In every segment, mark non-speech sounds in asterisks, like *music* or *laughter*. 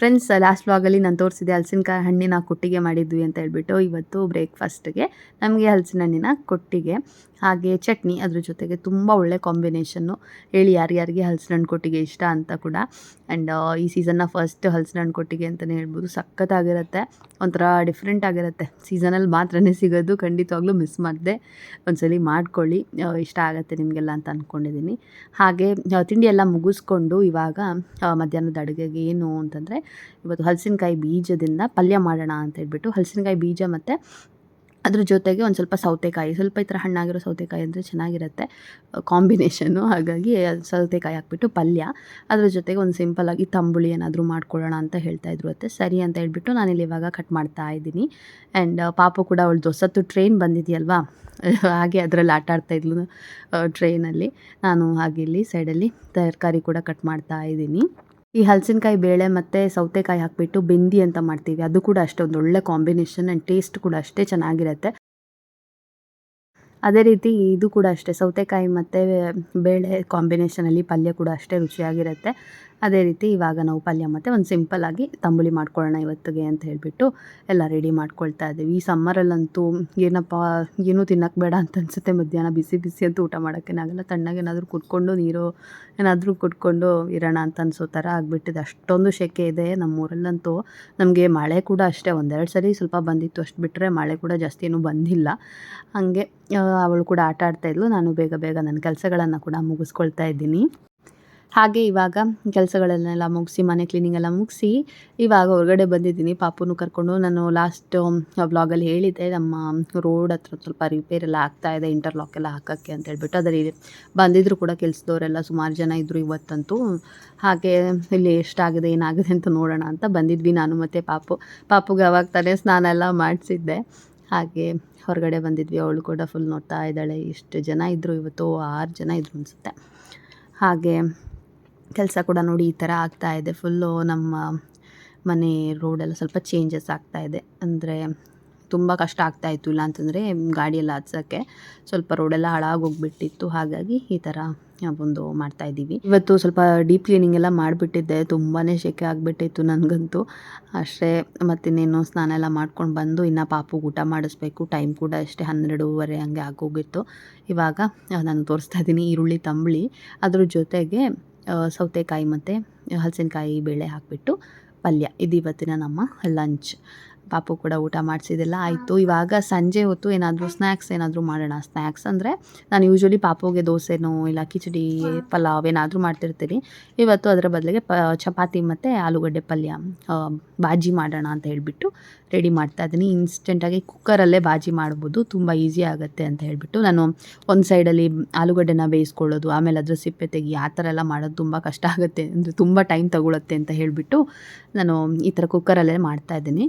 Friends last ವ್ಲಾಗಲ್ಲಿ ನಾನು ತೋರಿಸಿದೆ ಹಲಸಿನಕಾಯಿ ಹಣ್ಣಿನ ಕೊಟ್ಟಿಗೆ ಮಾಡಿದ್ವಿ ಅಂತ ಹೇಳ್ಬಿಟ್ಟು ಇವತ್ತು ಬ್ರೇಕ್ಫಾಸ್ಟ್ಗೆ ನಮಗೆ ಹಲಸಿನ ಹಣ್ಣಿನ ಕೊಟ್ಟಿಗೆ, ಹಾಗೆ ಚಟ್ನಿ ಅದ್ರ ಜೊತೆಗೆ ತುಂಬ ಒಳ್ಳೆ ಕಾಂಬಿನೇಷನ್ನು ಹೇಳಿ ಯಾರ್ಯಾರಿಗೆ ಹಲಸಿನ ಹಣ್ಣು ಕೊಟ್ಟಿಗೆ ಇಷ್ಟ ಅಂತ ಕೂಡ. ಆ್ಯಂಡ್ ಈ ಸೀಸನ್ನ ಫಸ್ಟ್ ಹಲಸಿನ ಹಣ್ಣು ಕೊಟ್ಟಿಗೆ ಅಂತಲೇ ಹೇಳ್ಬೋದು. ಸಖತ್ತಾಗಿರುತ್ತೆ. ಒಂಥರ ಡಿಫ್ರೆಂಟ್ ಆಗಿರುತ್ತೆ. ಸೀಸನಲ್ಲಿ ಮಾತ್ರನೇ ಸಿಗೋದು. ಖಂಡಿತವಾಗ್ಲೂ ಮಿಸ್ ಮಾಡಿದೆ. ಒಂದ್ಸಲಿ ಮಾಡ್ಕೊಳ್ಳಿ. ಇಷ್ಟ ಆಗುತ್ತೆ ನಿಮಗೆಲ್ಲ ಅಂತ ಅಂದ್ಕೊಂಡಿದ್ದೀನಿ ಹಾಗೆ ತಿಂಡಿ ಎಲ್ಲ ಮುಗಿಸ್ಕೊಂಡು ಇವಾಗ ಮಧ್ಯಾಹ್ನದ ಅಡುಗೆಗೆ ಏನು ಅಂತಂದರೆ ಇವತ್ತು ಹಲಸಿನಕಾಯಿ ಬೀಜದಿಂದ ಪಲ್ಯ ಮಾಡೋಣ ಅಂತ ಹೇಳ್ಬಿಟ್ಟು ಹಲಸಿನಕಾಯಿ ಬೀಜ ಮತ್ತು ಅದ್ರ ಜೊತೆಗೆ ಒಂದು ಸ್ವಲ್ಪ ಸೌತೆಕಾಯಿ, ಸ್ವಲ್ಪ ಈ ಥರ ಹಣ್ಣಾಗಿರೋ ಸೌತೆಕಾಯಿ ಅಂದರೆ ಚೆನ್ನಾಗಿರುತ್ತೆ. ಕಾಂಬಿನೇಷನ್ನು ಹಾಗಾಗಿ ಸೌತೆಕಾಯಿ ಹಾಕ್ಬಿಟ್ಟು ಪಲ್ಯ. ಅದ್ರ ಜೊತೆಗೆ ಒಂದು ಸಿಂಪಲಾಗಿ ತಂಬುಳಿ ಏನಾದರೂ ಮಾಡ್ಕೊಳ್ಳೋಣ ಅಂತ ಹೇಳ್ತಾ ಇದ್ರು ಅತ್ತೆ. ಸರಿ ಅಂತ ಹೇಳ್ಬಿಟ್ಟು ನಾನಿಲ್ಲಿ ಇವಾಗ ಕಟ್ ಮಾಡ್ತಾ ಇದ್ದೀನಿ. ಆ್ಯಂಡ್ ಪಾಪ ಕೂಡ ಅವಳು ದೊಸತ್ತು ಟ್ರೈನ್ ಬಂದಿದೆಯಲ್ವಾ? *laughs* ಹಾಗೆ ಅದರಲ್ಲಿ ಆಟ ಆಡ್ತಾ ಇದ್ಲು ಟ್ರೈನಲ್ಲಿ ನಾನು ಹಾಗೆ ಇಲ್ಲಿ ಸೈಡಲ್ಲಿ ತರಕಾರಿ ಕೂಡ ಕಟ್ ಮಾಡ್ತಾ ಇದ್ದೀನಿ. ಈ ಹಲಸಿನಕಾಯಿ ಬೇಳೆ ಮತ್ತು ಸೌತೆಕಾಯಿ ಹಾಕ್ಬಿಟ್ಟು ಬೆಂದಿ ಅಂತ ಮಾಡ್ತೀವಿ. ಅದು ಕೂಡ ಅಷ್ಟೇ, ಒಂದು ಒಳ್ಳೆ ಕಾಂಬಿನೇಷನ್ ಆ್ಯಂಡ್ ಟೇಸ್ಟ್ ಕೂಡ ಅಷ್ಟೇ ಚೆನ್ನಾಗಿರುತ್ತೆ. ಅದೇ ರೀತಿ ಇದು ಕೂಡ ಅಷ್ಟೇ, ಸೌತೆಕಾಯಿ ಮತ್ತು ಬೇಳೆ ಕಾಂಬಿನೇಷನಲ್ಲಿ ಪಲ್ಯ ಕೂಡ ಅಷ್ಟೇ ರುಚಿಯಾಗಿರುತ್ತೆ. ಅದೇ ರೀತಿ ಇವಾಗ ನಾವು ಪಲ್ಯ ಮತ್ತು ಒಂದು ಸಿಂಪಲ್ಲಾಗಿ ತಂಬುಳಿ ಮಾಡ್ಕೊಳ್ಳೋಣ ಇವತ್ತಿಗೆ ಅಂತ ಹೇಳಿಬಿಟ್ಟು ಎಲ್ಲ ರೆಡಿ ಮಾಡ್ಕೊಳ್ತಾ ಇದ್ದೀವಿ. ಈ ಸಮ್ಮರಲ್ಲಂತೂ ಏನಪ್ಪ, ಏನೂ ತಿನ್ನಕ್ಕೆ ಬೇಡ ಅಂತ ಅನಿಸುತ್ತೆ. ಮಧ್ಯಾಹ್ನ ಬಿಸಿ ಬಿಸಿ ಅಂತೂ ಊಟ ಮಾಡೋಕ್ಕೇನಾಗಲ್ಲ ತಣ್ಣಗೆ ಏನಾದರೂ ಕುಟ್ಕೊಂಡು ನೀರು ಏನಾದರೂ ಕುಟ್ಕೊಂಡು ಇರೋಣ ಅಂತ ಅನಿಸೋ ಥರ ಆಗಿಬಿಟ್ಟಿದೆ. ಅಷ್ಟೊಂದು ಶೆಕೆ ಇದೆ ನಮ್ಮೂರಲ್ಲಂತೂ. ನಮಗೆ ಮಳೆ ಕೂಡ ಅಷ್ಟೇ. ಒಂದೆರಡು ಸರಿ ಸ್ವಲ್ಪ ಬಂದಿತ್ತು ಅಷ್ಟು ಬಿಟ್ಟರೆ ಮಳೆ ಕೂಡ ಜಾಸ್ತಿ ಏನೂ ಬಂದಿಲ್ಲ. ಹಾಗೆ ಅವಳು ಕೂಡ ಆಟ ಆಡ್ತಾಯಿದ್ಲು ನಾನು ಬೇಗ ಬೇಗ ನನ್ನ ಕೆಲಸಗಳನ್ನು ಕೂಡ ಮುಗಿಸ್ಕೊಳ್ತಾ ಇದ್ದೀನಿ. ಹಾಗೆ ಇವಾಗ ಕೆಲಸಗಳನ್ನೆಲ್ಲ ಮುಗಿಸಿ, ಮನೆ ಕ್ಲೀನಿಂಗ್ ಎಲ್ಲ ಮುಗಿಸಿ, ಇವಾಗ ಹೊರಗಡೆ ಬಂದಿದ್ದೀನಿ. ಪಾಪುನು ಕರ್ಕೊಂಡು ನಾನು ಲಾಸ್ಟ್ ವ್ಲಾಗಲ್ಲಿ ಹೇಳಿದ್ದೆ. ನಮ್ಮ ರೋಡ್ ಹತ್ರ ಸ್ವಲ್ಪ ರಿಪೇರ್ ಎಲ್ಲ ಇದೆ ಇಂಟರ್ಲಾಕ್ ಎಲ್ಲ ಹಾಕೋಕ್ಕೆ ಅಂತ ಹೇಳ್ಬಿಟ್ಟು. ಅದರಲ್ಲಿ ಬಂದಿದ್ರು ಕೂಡ ಕೆಲಸದವರೆಲ್ಲ ಸುಮಾರು ಜನ ಇದ್ದರು ಇವತ್ತಂತೂ. ಹಾಗೆ ಇಲ್ಲಿ ಎಷ್ಟಾಗಿದೆ, ಏನಾಗಿದೆ ಅಂತ ನೋಡೋಣ ಅಂತ ಬಂದಿದ್ವಿ ನಾನು ಮತ್ತು ಪಾಪು. ಪಾಪುಗೆ ಅವಾಗ ತಾನೇ ಸ್ನಾನ ಎಲ್ಲ ಮಾಡಿಸಿದ್ದೆ. ಹಾಗೆ ಹೊರಗಡೆ ಬಂದಿದ್ವಿ. ಅವಳು ಕೂಡ ಫುಲ್ ನೋಡ್ತಾ ಇದ್ದಾಳೆ. ಎಷ್ಟು ಜನ ಇದ್ದರು ಇವತ್ತು ಆರು ಜನ ಇದ್ರು ಅನಿಸುತ್ತೆ. ಹಾಗೆ ಕೆಲಸ ಕೂಡ ನೋಡಿ ಈ ಥರ ಆಗ್ತಾ ಇದೆ. ಫುಲ್ಲು ನಮ್ಮ ಮನೆ ರೋಡೆಲ್ಲ ಸ್ವಲ್ಪ ಚೇಂಜಸ್ ಆಗ್ತಾ ಇದೆ. ಅಂದರೆ ತುಂಬ ಕಷ್ಟ ಆಗ್ತಾ ಇತ್ತು. ಇಲ್ಲ ಅಂತಂದರೆ ಗಾಡಿಯೆಲ್ಲ ಹತ್ಸೋಕ್ಕೆ ಸ್ವಲ್ಪ ರೋಡೆಲ್ಲ ಹಾಳಾಗೋಗ್ಬಿಟ್ಟಿತ್ತು ಹಾಗಾಗಿ ಈ ಥರ ಒಂದು ಮಾಡ್ತಾ ಇದ್ದೀವಿ. ಇವತ್ತು ಸ್ವಲ್ಪ ಡೀಪ್ ಕ್ಲೀನಿಂಗ್ ಎಲ್ಲ ಮಾಡಿಬಿಟ್ಟಿದ್ದೆ. ತುಂಬಾ ಶೆಕೆ ಆಗಿಬಿಟ್ಟಿತ್ತು ನನಗಂತೂ. ಅಷ್ಟೇ ಮತ್ತಿನ್ನೇನು ಸ್ನಾನ ಎಲ್ಲ ಮಾಡ್ಕೊಂಡು ಬಂದು ಇನ್ನು ಪಾಪು ಊಟ ಮಾಡಿಸ್ಬೇಕು. ಟೈಮ್ ಕೂಡ ಅಷ್ಟೇ ಹನ್ನೆರಡೂವರೆ ಹಂಗೆ ಆಗೋಗಿತ್ತು. ಇವಾಗ ನಾನು ತೋರಿಸ್ತಾ ಇದ್ದೀನಿ ಈರುಳ್ಳಿ, ತಂಬಳಿ. ಅದ್ರ ಜೊತೆಗೆ ಸೌತೆಕಾಯಿ ಮತ್ತು ಹಲಸಿನಕಾಯಿ ಬೇಳೆ ಹಾಕಿಬಿಟ್ಟು ಪಲ್ಯ. ಇದು ಇವತ್ತಿನ ನಮ್ಮ ಲಂಚ್ ಪಾಪು ಕೂಡ ಊಟ ಮಾಡಿಸಿದೆಲ್ಲ ಆಯಿತು. ಇವಾಗ ಸಂಜೆ ಹೊತ್ತು ಏನಾದರೂ ಸ್ನ್ಯಾಕ್ಸ್ ಏನಾದರೂ ಮಾಡೋಣ. ಸ್ನ್ಯಾಕ್ಸ್ ಅಂದರೆ ನಾನು ಯೂಶ್ವಲಿ ಪಾಪುಗೆ ದೋಸೆನೋ ಇಲ್ಲ ಕಿಚಡಿ ಪಲಾವ್ ಏನಾದರೂ ಮಾಡ್ತಿರ್ತೀನಿ. ಇವತ್ತು ಅದರ ಬದಲಿಗೆ ಪ ಚಪಾತಿ ಮತ್ತು ಆಲೂಗಡ್ಡೆ ಪಲ್ಯ ಬಾಜಿ ಮಾಡೋಣ ಅಂತ ಹೇಳಿಬಿಟ್ಟು ರೆಡಿ ಮಾಡ್ತಾ ಇದ್ದೀನಿ. ಇನ್ಸ್ಟೆಂಟಾಗಿ ಕುಕ್ಕರಲ್ಲೇ ಬಾಜಿ ಮಾಡ್ಬೋದು. ತುಂಬ ಈಸಿ ಆಗುತ್ತೆ ಅಂತ ಹೇಳಿಬಿಟ್ಟು ನಾನು ಒಂದು ಸೈಡಲ್ಲಿ ಆಲೂಗಡ್ಡೆನ ಬೇಯಿಸ್ಕೊಳ್ಳೋದು, ಆಮೇಲೆ ಅದರ ಸಿಪ್ಪೆ ತೆಗಿ, ಆ ಥರ ಎಲ್ಲ ಮಾಡೋದು ತುಂಬ ಕಷ್ಟ ಆಗುತ್ತೆ. ಅಂದರೆ ತುಂಬ ಟೈಮ್ ತಗೊಳುತ್ತೆ ಅಂತ ಹೇಳಿಬಿಟ್ಟು ನಾನು ಈ ಥರ ಕುಕ್ಕರಲ್ಲೇ ಮಾಡ್ತಾ ಇದ್ದೀನಿ.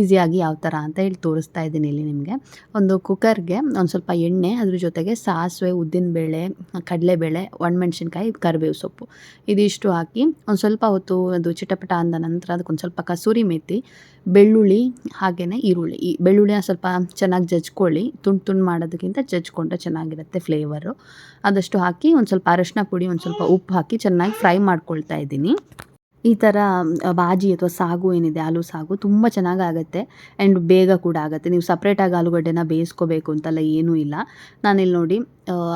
ಈಸಿಯಾಗಿ ಯಾವ ಥರ ಅಂತ ಹೇಳಿ ತೋರಿಸ್ತಾ ಇದ್ದೀನಿ ಇಲ್ಲಿ ನಿಮಗೆ. ಒಂದು ಕುಕ್ಕರ್ಗೆ ಒಂದು ಸ್ವಲ್ಪ ಎಣ್ಣೆ, ಅದ್ರ ಜೊತೆಗೆ ಸಾಸಿವೆ ಉದ್ದಿನಬೇಳೆ ಕಡಲೆಬೇಳೆ, ಒಣಮೆಣ್ಸಿನ್ಕಾಯಿ, ಕರಿಬೇವು ಸೊಪ್ಪು. ಇದಿಷ್ಟು ಹಾಕಿ ಒಂದು ಸ್ವಲ್ಪ ಹೊತ್ತು ಅದು ಚಿಟಪಟ ಅಂದ ನಂತರ ಅದಕ್ಕೊಂದು ಸ್ವಲ್ಪ ಕಸೂರಿ ಮೇಥಿ ಬೆಳ್ಳುಳ್ಳಿ ಹಾಗೆಯೇ ಈರುಳ್ಳಿ. ಈ ಬೆಳ್ಳುಳ್ಳಿನ ಸ್ವಲ್ಪ ಚೆನ್ನಾಗಿ ಜಜ್ಕೊಳ್ಳಿ. ತುಂಡು ತುಂಡು ಮಾಡೋದಕ್ಕಿಂತ ಜಜ್ಕೊಂಡ್ರೆ ಚೆನ್ನಾಗಿರುತ್ತೆ ಫ್ಲೇವರು ಅದಷ್ಟು ಹಾಕಿ ಒಂದು ಸ್ವಲ್ಪ ಅರಶಿನ ಪುಡಿ, ಒಂದು ಸ್ವಲ್ಪ ಉಪ್ಪು ಹಾಕಿ ಚೆನ್ನಾಗಿ ಫ್ರೈ ಮಾಡ್ಕೊಳ್ತಾ ಇದ್ದೀನಿ. ಈ ಥರ ಬಾಜಿ ಅಥವಾ ಸಾಗು ಏನಿದೆ, ಆಲೂ ಸಾಗು ತುಂಬ ಚೆನ್ನಾಗಾಗತ್ತೆ ಆ್ಯಂಡ್ ಬೇಗ ಕೂಡ ಆಗುತ್ತೆ. ನೀವು ಸಪ್ರೇಟಾಗಿ ಆಲೂಗಡ್ಡೆನ ಬೇಯಿಸ್ಕೋಬೇಕು ಅಂತೆಲ್ಲ ಏನೂ ಇಲ್ಲ. ನಾನಿಲ್ಲಿ ನೋಡಿ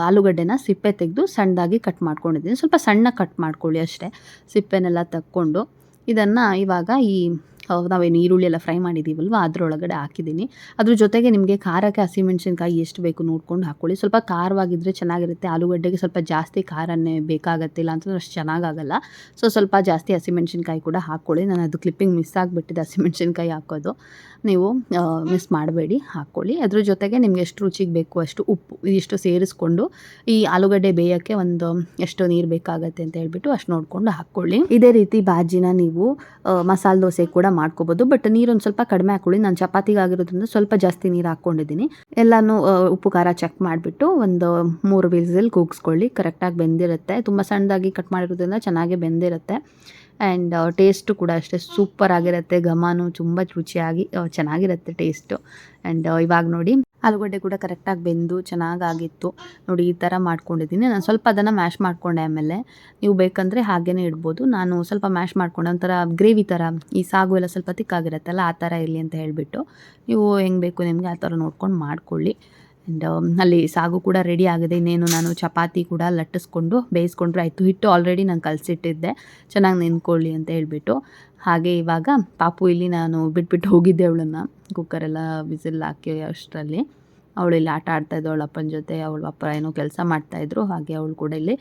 ಆಲೂಗಡ್ಡೆನ ಸಿಪ್ಪೆ ತೆಗೆದು ಸಣ್ಣದಾಗಿ ಕಟ್ ಮಾಡ್ಕೊಂಡಿದ್ದೀನಿ. ಸ್ವಲ್ಪ ಸಣ್ಣ ಕಟ್ ಮಾಡ್ಕೊಳ್ಳಿ ಅಷ್ಟೇ. ಸಿಪ್ಪೆನೆಲ್ಲ ತಕ್ಕೊಂಡು ಇದನ್ನು ಇವಾಗ ಈ ನಾವೇನು ಈರುಳ್ಳಿ ಎಲ್ಲ ಫ್ರೈ ಮಾಡಿದ್ದೀವಲ್ವ ಅದರೊಳಗಡೆ ಹಾಕಿದ್ದೀನಿ. ಅದ್ರ ಜೊತೆಗೆ ನಿಮಗೆ ಖಾರಕ್ಕೆ ಹಸಿಮೆಣ್ಸಿನ್ಕಾಯಿ ಎಷ್ಟು ಬೇಕು ನೋಡ್ಕೊಂಡು ಹಾಕ್ಕೊಳ್ಳಿ ಸ್ವಲ್ಪ ಖಾರವಾಗಿದ್ದರೆ ಚೆನ್ನಾಗಿರುತ್ತೆ. ಆಲೂಗಡ್ಡೆಗೆ ಸ್ವಲ್ಪ ಜಾಸ್ತಿ ಖಾರನೇ ಬೇಕಾಗತ್ತೆ ಇಲ್ಲ ಅಂತಂದ್ರೆ ಅಷ್ಟು ಚೆನ್ನಾಗಾಗಲ್ಲ. ಸೊ ಸ್ವಲ್ಪ ಜಾಸ್ತಿ ಹಸಿಮೆಣ್ಸಿನ್ಕಾಯಿ ಕೂಡ ಹಾಕ್ಕೊಳ್ಳಿ ನಾನು ಅದು ಕ್ಲಿಪ್ಪಿಂಗ್ ಮಿಸ್ ಆಗಿಬಿಟ್ಟಿದೆ, ಹಸಿಮೆಣ್ಸಿನ್ಕಾಯಿ ಹಾಕೋದು. ನೀವು ಮಿಸ್ ಮಾಡಬೇಡಿ ಹಾಕ್ಕೊಳ್ಳಿ ಅದ್ರ ಜೊತೆಗೆ ನಿಮ್ಗೆ ಎಷ್ಟು ರುಚಿಗೆ ಬೇಕು ಅಷ್ಟು ಉಪ್ಪು, ಇದಿಷ್ಟು ಸೇರಿಸ್ಕೊಂಡು ಈ ಆಲೂಗಡ್ಡೆ ಬೇಯೋಕ್ಕೆ ಒಂದು ಎಷ್ಟು ನೀರು ಬೇಕಾಗತ್ತೆ ಅಂತ ಹೇಳ್ಬಿಟ್ಟು ಅಷ್ಟು ನೋಡಿಕೊಂಡು ಹಾಕ್ಕೊಳ್ಳಿ ಇದೇ ರೀತಿ ಬಾಜಿನ ನೀವು ಮಸಾಲೆ ದೋಸೆ ಕೂಡ ಮಾಡ್ಕೋಬೋದು. ಬಟ್ ನೀರೊಂದು ಸ್ವಲ್ಪ ಕಡಿಮೆ ಹಾಕೊಳ್ಳಿ. ನಾನು ಚಪಾತಿಗಾಗಿರೋದ್ರಿಂದ ಸ್ವಲ್ಪ ಜಾಸ್ತಿ ನೀರು ಹಾಕ್ಕೊಂಡಿದ್ದೀನಿ. ಎಲ್ಲಾನು ಉಪ್ಪು, ಖಾರ ಚೆಕ್ ಮಾಡಿಬಿಟ್ಟು ಒಂದು ಮೂರು ವಿಸಿಲ್ ಕೂಗಿಸ್ಕೊಳ್ಳಿ. ಕರೆಕ್ಟಾಗಿ ಬೆಂದಿರುತ್ತೆ. ತುಂಬ ಸಣ್ಣದಾಗಿ ಕಟ್ ಮಾಡಿರೋದ್ರಿಂದ ಚೆನ್ನಾಗಿ ಬೆಂದಿರುತ್ತೆ. ಆ್ಯಂಡ್ ಟೇಸ್ಟು ಕೂಡ ಅಷ್ಟೇ ಸೂಪರ್ ಆಗಿರುತ್ತೆ, ಘಮಾನು ತುಂಬ ರುಚಿಯಾಗಿ ಚೆನ್ನಾಗಿರುತ್ತೆ ಟೇಸ್ಟು ಆ್ಯಂಡ್ ಇವಾಗ ನೋಡಿ ಆಲೂಗಡ್ಡೆ ಕೂಡ ಕರೆಕ್ಟಾಗಿ ಬೆಂದು ಚೆನ್ನಾಗಾಗಿತ್ತು. ನೋಡಿ ಈ ಥರ ಮಾಡ್ಕೊಂಡಿದ್ದೀನಿ. ನಾನು ಸ್ವಲ್ಪ ಅದನ್ನು ಮ್ಯಾಶ್ ಮಾಡಿಕೊಂಡೆ ಆಮೇಲೆ. ನೀವು ಬೇಕಂದರೆ ಹಾಗೇ ಇಡ್ಬೋದು. ನಾನು ಸ್ವಲ್ಪ ಮ್ಯಾಶ್ ಮಾಡಿಕೊಂಡೆ. ಒಂಥರ ಗ್ರೇವಿ ಥರ ಈ ಸಾಗು ಎಲ್ಲ ಸ್ವಲ್ಪ ತಿಕ್ಕಾಗಿರುತ್ತಲ್ಲ ಆ ಥರ ಇರಲಿ ಅಂತ ಹೇಳಿಬಿಟ್ಟು. ನೀವು ಹೆಂಗೆ ಬೇಕು ನಿಮಗೆ ಆ ಥರ ನೋಡ್ಕೊಂಡು ಮಾಡ್ಕೊಳ್ಳಿ. ಆ್ಯಂಡ್ ಅಲ್ಲಿ ಸಾಗು ಕೂಡ ರೆಡಿ ಆಗಿದೆ. ಇನ್ನೇನು ನಾನು ಚಪಾತಿ ಕೂಡ ಲಟ್ಟಿಸ್ಕೊಂಡು ಬೇಯಿಸ್ಕೊಂಡ್ರೆ ಆಯಿತು. ಹಿಟ್ಟು ಆಲ್ರೆಡಿ ನಾನು ಕಲಸಿಟ್ಟಿದ್ದೆ. ಚೆನ್ನಾಗಿ ನೆನ್ಕೊಳ್ಳಿ ಅಂತ ಹೇಳಿಬಿಟ್ಟು. ಹಾಗೆ ಇವಾಗ ಪಾಪು ಇಲ್ಲಿ ನಾನು ಬಿಟ್ಬಿಟ್ಟು ಹೋಗಿದ್ದೆ ಅವಳನ್ನು. ಕುಕ್ಕರೆಲ್ಲ ವಿಸಿಲ್ ಹಾಕಿ ಅಷ್ಟರಲ್ಲಿ. ಅವಳು ಇಲ್ಲಿ ಆಟ ಆಡ್ತಾ ಇದ್ಳು. ಅಪ್ಪನ ಜೊತೆ ಅವಳು ಅಪ್ಪ ಏನೋ ಕೆಲಸ ಮಾಡ್ತಾಯಿದ್ರು ಹಾಗೆ ಅವಳು ಕೂಡ ಇಲ್ಲಿ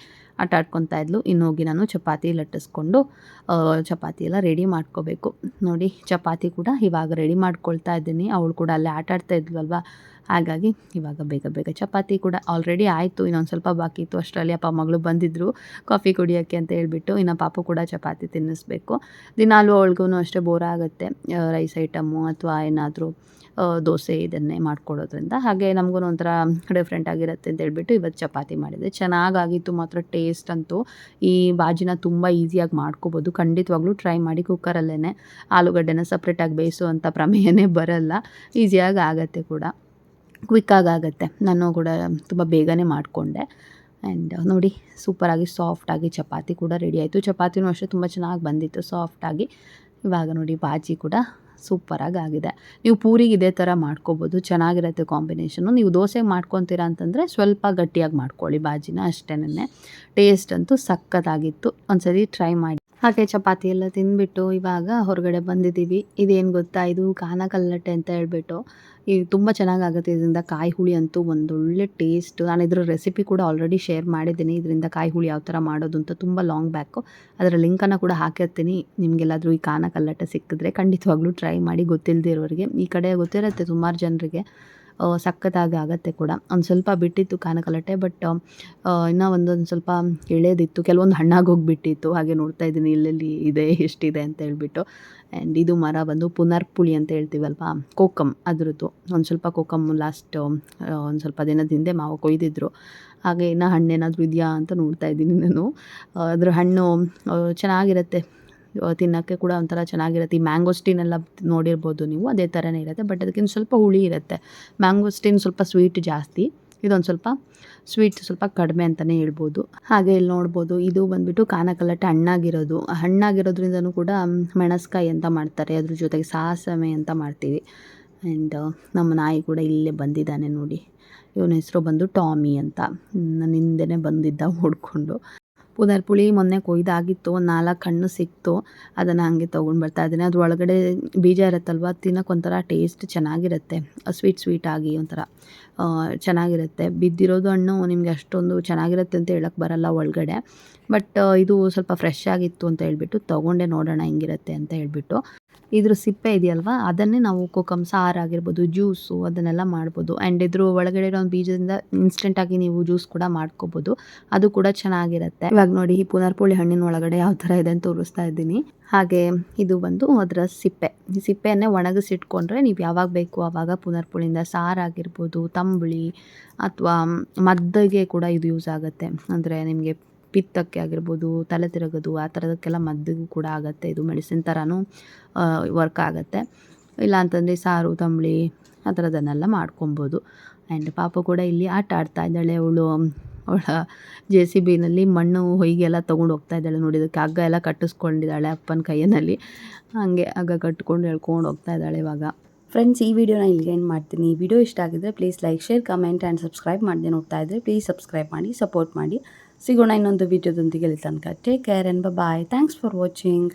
ಆಟ ಆಡ್ಕೊತಾ ಇದ್ಲು. ಇನ್ನು ಹೋಗಿ ನಾನು ಚಪಾತಿ ಲಟ್ಟಿಸ್ಕೊಂಡು ಚಪಾತಿ ಎಲ್ಲ ರೆಡಿ ಮಾಡ್ಕೋಬೇಕು. ನೋಡಿ, ಚಪಾತಿ ಕೂಡ ಇವಾಗ ರೆಡಿ ಮಾಡ್ಕೊಳ್ತಾ ಇದ್ದೀನಿ. ಅವಳು ಕೂಡ ಅಲ್ಲೇ ಆಟ ಆಡ್ತಾ ಇದ್ವಲ್ವಾ ಹಾಗಾಗಿ ಇವಾಗ ಬೇಗ ಬೇಗ ಚಪಾತಿ ಕೂಡ ಆಲ್ರೆಡಿ ಆಯಿತು, ಇನ್ನೊಂದು ಸ್ವಲ್ಪ ಬಾಕಿ ಇತ್ತು. ಅಷ್ಟರಲ್ಲಿ ಅಪ್ಪ ಮಗಳು ಬಂದಿದ್ದರು ಕಾಫಿ ಕುಡಿಯೋಕ್ಕೆ ಅಂತ ಹೇಳಿಬಿಟ್ಟು ಇನ್ನು ಪಾಪ ಕೂಡ ಚಪಾತಿ ತಿನ್ನಿಸ್ಬೇಕು. ದಿನಾಲು ಅವಳಿಗೂ ಅಷ್ಟೇ ಬೋರ್ ಆಗುತ್ತೆ. ರೈಸ್ ಐಟಮು ಅಥವಾ ಏನಾದರೂ ದೋಸೆ ಇದನ್ನೇ ಮಾಡ್ಕೊಡೋದ್ರಿಂದ. ಹಾಗೆ ನಮಗೂ ಒಂಥರ ಡಿಫ್ರೆಂಟ್ ಆಗಿರುತ್ತೆ ಅಂತ ಹೇಳ್ಬಿಟ್ಟು ಇವತ್ತು ಚಪಾತಿ ಮಾಡಿದೆ. ಚೆನ್ನಾಗಾಗಿತ್ತು ಮಾತ್ರ ಟೇಸ್ಟ್ ಅಂತೂ. ಈ ಬಾಜಿನ ತುಂಬ ಈಸಿಯಾಗಿ ಮಾಡ್ಕೋಬೋದು. ಖಂಡಿತವಾಗ್ಲೂ ಟ್ರೈ ಮಾಡಿ ಕುಕ್ಕರಲ್ಲೇ ಆಲೂಗಡ್ಡೆನ ಸಪ್ರೇಟಾಗಿ ಬೇಯಿಸುವಂಥ ಪ್ರಮೇಯನೇ ಬರಲ್ಲ. ಈಸಿಯಾಗಿ ಆಗುತ್ತೆ ಕೂಡ. ಕ್ವಿಕ್ಕಾಗಿ ಆಗುತ್ತೆ. ನಾನು ಕೂಡ ತುಂಬ ಬೇಗನೆ ಮಾಡಿಕೊಂಡೆ. ಆ್ಯಂಡ್ ನೋಡಿ ಸೂಪರಾಗಿ ಸಾಫ್ಟಾಗಿ ಚಪಾತಿ ಕೂಡ ರೆಡಿ ಆಯಿತು. ಚಪಾತಿನೂ ಅಷ್ಟೇ ತುಂಬ ಚೆನ್ನಾಗಿ ಬಂದಿತ್ತು ಸಾಫ್ಟಾಗಿ ಇವಾಗ ನೋಡಿ, ಬಾಜಿ ಕೂಡ ಸೂಪರಾಗಿ ಆಗಿದೆ. ನೀವು ಪೂರಿಗೆ ಇದೇ ಥರ ಮಾಡ್ಕೋಬೋದು, ಚೆನ್ನಾಗಿರುತ್ತೆ ಕಾಂಬಿನೇಷನು ನೀವು ದೋಸೆ ಮಾಡ್ಕೊತೀರಾ ಅಂತಂದರೆ ಸ್ವಲ್ಪ ಗಟ್ಟಿಯಾಗಿ ಮಾಡ್ಕೊಳ್ಳಿ ಬಾಜಿನ ಅಷ್ಟೇನೆ ಟೇಸ್ಟ್ ಅಂತೂ ಸಖತ್ತಾಗಿತ್ತು ಒಂದ್ಸರಿ ಟ್ರೈ ಮಾಡಿ ಹಾಗೆ ಚಪಾತಿ ಎಲ್ಲ ತಿಂದ್ಬಿಟ್ಟು ಇವಾಗ ಹೊರಗಡೆ ಬಂದಿದ್ದೀವಿ. ಇದೇನು ಗೊತ್ತಾ? ಇದು ಕಾನ ಕಲ್ಲಟ್ಟೆ ಅಂತ ಹೇಳ್ಬಿಟ್ಟು. ಇದು ತುಂಬ ಚೆನ್ನಾಗಾಗುತ್ತೆ ಇದರಿಂದ ಕಾಯಿ ಹುಳಿ ಅಂತೂ ಒಂದೊಳ್ಳೆ ಟೇಸ್ಟ್. ನಾನು ಇದ್ರ ರೆಸಿಪಿ ಕೂಡ ಆಲ್ರೆಡಿ ಶೇರ್ ಮಾಡಿದ್ದೀನಿ. ಇದರಿಂದ ಕಾಯಿ ಹುಳಿ ಯಾವ ಥರ ಮಾಡೋದು ಅಂತ ತುಂಬ ಲಾಂಗ್ ಬ್ಯಾಕು ಅದರ ಲಿಂಕನ್ನು ಕೂಡ ಹಾಕಿರ್ತೀನಿ. ನಿಮಗೆಲ್ಲಾದರೂ ಈ ಕಾನ ಕಲ್ಲಟ್ಟೆ ಸಿಕ್ಕಿದ್ರೆ ಖಂಡಿತವಾಗ್ಲೂ ಟ್ರೈ ಮಾಡಿ ಗೊತ್ತಿಲ್ಲದೆ ಇರೋರಿಗೆ ಈ ಕಡೆ ಗೊತ್ತಿರುತ್ತೆ ಸುಮಾರು ಜನರಿಗೆ. ಸಖತ್ತಾಗಿ ಆಗುತ್ತೆ ಕೂಡ. ಒಂದು ಸ್ವಲ್ಪ ಬಿಟ್ಟಿತ್ತು ಕಾನಕಲಟೆ ಬಟ್ ಇನ್ನೂ ಒಂದೊಂದು ಸ್ವಲ್ಪ ಎಳೆದಿತ್ತು. ಕೆಲವೊಂದು ಹಣ್ಣಾಗಿ ಹೋಗಿಬಿಟ್ಟಿತ್ತು. ಹಾಗೆ ನೋಡ್ತಾ ಇದ್ದೀನಿ, ಇಲ್ಲೆಲ್ಲಿ ಇದೆ, ಎಷ್ಟಿದೆ ಅಂತ ಹೇಳ್ಬಿಟ್ಟು. ಆ್ಯಂಡ್ ಇದು ಮರ ಬಂದು ಪುನರ್ಪುಳಿ ಅಂತ ಹೇಳ್ತೀವಲ್ವಾ? ಕೋಕಮ್ ಅದ್ರದ್ದು. ಒಂದು ಸ್ವಲ್ಪ ಕೋಕಮ್ ಲಾಸ್ಟ್ ಒಂದು ಸ್ವಲ್ಪ ದಿನದ ಹಿಂದೆ ಮಾವ ಕೊಯ್ದಿದ್ರು. ಹಾಗೆ ಇನ್ನೂ ಹಣ್ಣೇನಾದರೂ ಇದೆಯಾ ಅಂತ ನೋಡ್ತಾ ಇದ್ದೀನಿ ನಾನು. ಅದ್ರ ಹಣ್ಣು ಚೆನ್ನಾಗಿರುತ್ತೆ. ತಿನ್ನೋಕ್ಕೆ ಕೂಡ ಒಂಥರ ಚೆನ್ನಾಗಿರುತ್ತೆ. ಈ ಮ್ಯಾಂಗೋಸ್ಟೀನೆಲ್ಲ ನೋಡಿರ್ಬೋದು ನೀವು, ಅದೇ ಥರನೇ ಇರುತ್ತೆ. ಬಟ್ ಅದಕ್ಕಿಂತ ಸ್ವಲ್ಪ ಹುಳಿ ಇರುತ್ತೆ. ಮ್ಯಾಂಗೋಸ್ಟೀನ್ ಸ್ವಲ್ಪ ಸ್ವೀಟ್ ಜಾಸ್ತಿ. ಇದೊಂದು ಸ್ವಲ್ಪ ಸ್ವೀಟ್ ಸ್ವಲ್ಪ ಕಡಿಮೆ ಅಂತಲೇ ಹೇಳ್ಬೋದು. ಹಾಗೆ ಇಲ್ಲಿ ನೋಡ್ಬೋದು, ಇದು ಬಂದ್ಬಿಟ್ಟು ಕಾನಕಲ್ಲಟ್ಟೆ ಹಣ್ಣಾಗಿರೋದು. ಹಣ್ಣಾಗಿರೋದ್ರಿಂದನೂ ಕೂಡ ಮೆಣಸ್ಕಾಯಿ ಅಂತ ಮಾಡ್ತಾರೆ. ಅದ್ರ ಜೊತೆಗೆ ಸಾಸಮೆ ಅಂತ ಮಾಡ್ತೀವಿ. ಆ್ಯಂಡ್ ನಮ್ಮ ನಾಯಿ ಕೂಡ ಇಲ್ಲೇ ಬಂದಿದ್ದಾನೆ ನೋಡಿ. ಇವನ ಹೆಸರು ಬಂದು ಟಾಮಿ ಅಂತ. ನನ್ನ ಹಿಂದೆನೇ ಬಂದಿದ್ದ ಓಡ್ಕೊಂಡು ಪುನರ್ಪುಳಿ ಮೊನ್ನೆ ಕೊಯ್ದಾಗಿತ್ತು ಒಂದು ನಾಲ್ಕು ಹಣ್ಣು ಸಿಕ್ತು, ಅದನ್ನು ಹಾಗೆ ತೊಗೊಂಡು ಬರ್ತಾ ಇದ್ದೀನಿ. ಅದ್ರ ಒಳಗಡೆ ಬೀಜ ಇರುತ್ತಲ್ವ ತಿನ್ನೋಕೆ ಒಂಥರ ಟೇಸ್ಟ್ ಚೆನ್ನಾಗಿರುತ್ತೆ. ಸ್ವೀಟ್ ಸ್ವೀಟ್ ಆಗಿ ಒಂಥರ. ಚೆನ್ನಾಗಿರುತ್ತೆ. ಬಿದ್ದಿರೋದು ಹಣ್ಣು ನಿಮಗೆ ಅಷ್ಟೊಂದು ಚೆನ್ನಾಗಿರುತ್ತೆ ಅಂತ ಹೇಳಕ್ಕೆ ಬರಲ್ಲ ಒಳಗಡೆ. ಬಟ್ ಇದು ಸ್ವಲ್ಪ ಫ್ರೆಶ್ ಆಗಿತ್ತು ಅಂತ ಹೇಳ್ಬಿಟ್ಟು ತೊಗೊಂಡೆ, ನೋಡೋಣ ಹೆಂಗಿರುತ್ತೆ ಅಂತ ಹೇಳ್ಬಿಟ್ಟು. ಇದ್ರ ಸಿಪ್ಪೆ ಇದೆಯಲ್ವಾ? ಅದನ್ನೇ ನಾವು ಕೋಕಮ್ ಸಾರು ಆಗಿರ್ಬೋದು, ಜ್ಯೂಸು ಅದನ್ನೆಲ್ಲ ಮಾಡ್ಬೋದು. ಆ್ಯಂಡ್ ಇದ್ರ ಒಳಗಡೆ ಇರೋ ಬೀಜದಿಂದ ಇನ್ಸ್ಟೆಂಟಾಗಿ ನೀವು ಜ್ಯೂಸ್ ಕೂಡ ಮಾಡ್ಕೋಬೋದು. ಅದು ಕೂಡ ಚೆನ್ನಾಗಿರುತ್ತೆ. ಇವಾಗ ನೋಡಿ, ಈ ಪುನರ್ಪುಳಿ ಹಣ್ಣಿನ ಒಳಗಡೆ ಯಾವ ಥರ ಇದೆ ಅಂತ ತೋರಿಸ್ತಾ ಇದ್ದೀನಿ. ಹಾಗೆ ಇದು ಬಂದು ಅದರ ಸಿಪ್ಪೆ. ಈ ಸಿಪ್ಪೆಯನ್ನೇ ಒಣಗಿಸಿಟ್ಕೊಂಡ್ರೆ ನೀವು ಯಾವಾಗ ಬೇಕು ಆವಾಗ ಪುನರ್ಪುಳಿಯಿಂದ ಸಾರಾಗಿರ್ಬೋದು ತಂಬುಳಿ ಅಥವಾ ಮದ್ದಿಗೆ ಕೂಡ ಇದು ಯೂಸ್ ಆಗುತ್ತೆ. ಅಂದರೆ ನಿಮಗೆ ಪಿತ್ತಕ್ಕೆ ಆಗಿರ್ಬೋದು, ತಲೆ ತಿರುಗೋದು, ಆ ಥರದಕ್ಕೆಲ್ಲ ಮದ್ದಿಗೂ ಕೂಡ ಆಗುತ್ತೆ. ಇದು ಮೆಡಿಸಿನ್ ಥರನೂ ವರ್ಕ್ ಆಗುತ್ತೆ. ಇಲ್ಲ ಅಂತಂದರೆ ಸಾರು, ತಂಬುಳಿ ಆ ಥರದನ್ನೆಲ್ಲ ಮಾಡ್ಕೊಬೋದು. ಆ್ಯಂಡ್ ಪಾಪ ಕೂಡ ಇಲ್ಲಿ ಆಟ ಆಡ್ತಾ ಇದ್ದಾಳೆ ಅವಳು. ಅವಳ ಜೆ ಸಿ ಬಿನಲ್ಲಿ ಮಣ್ಣು ಹೊಯ್ಗೆಲ್ಲ ತೊಗೊಂಡು ಹೋಗ್ತಾ ಇದ್ದಾಳೆ ನೋಡಿ ಅದಕ್ಕೆ ಹಗ್ಗ ಎಲ್ಲ ಕಟ್ಟಿಸ್ಕೊಂಡಿದ್ದಾಳೆ ಅಪ್ಪನ ಕೈಯಲ್ಲಿ ಹಾಗೆ ಹಗ್ಗ ಕಟ್ಕೊಂಡು ಎಳ್ಕೊಂಡು ಹೋಗ್ತಾ ಇದ್ದಾಳೆ ಇವಾಗ. ಫ್ರೆಂಡ್ಸ್ ಈ ವಿಡಿಯೋನ ಇಲ್ಲಿಗೆ ಏನು ಮಾಡ್ತೀನಿ. ವಿಡಿಯೋ ಇಷ್ಟ ಆಗಿದ್ರೆ please like share comment and subscribe ಮಾಡದೆ ನೋಡ್ತಾ ಇದ್ದರೆ ಪ್ಲೀಸ್ ಸಬ್ಸ್ಕ್ರೈಬ್ ಮಾಡಿ ಸಪೋರ್ಟ್ ಮಾಡಿ. ಸಿಗೋಣ ಇನ್ನೊಂದು ವಿಡಿಯೋದೊಂದಿಗೆ ಇಲ್ಲಿ ತನಕ. Take care and bye thanks for watching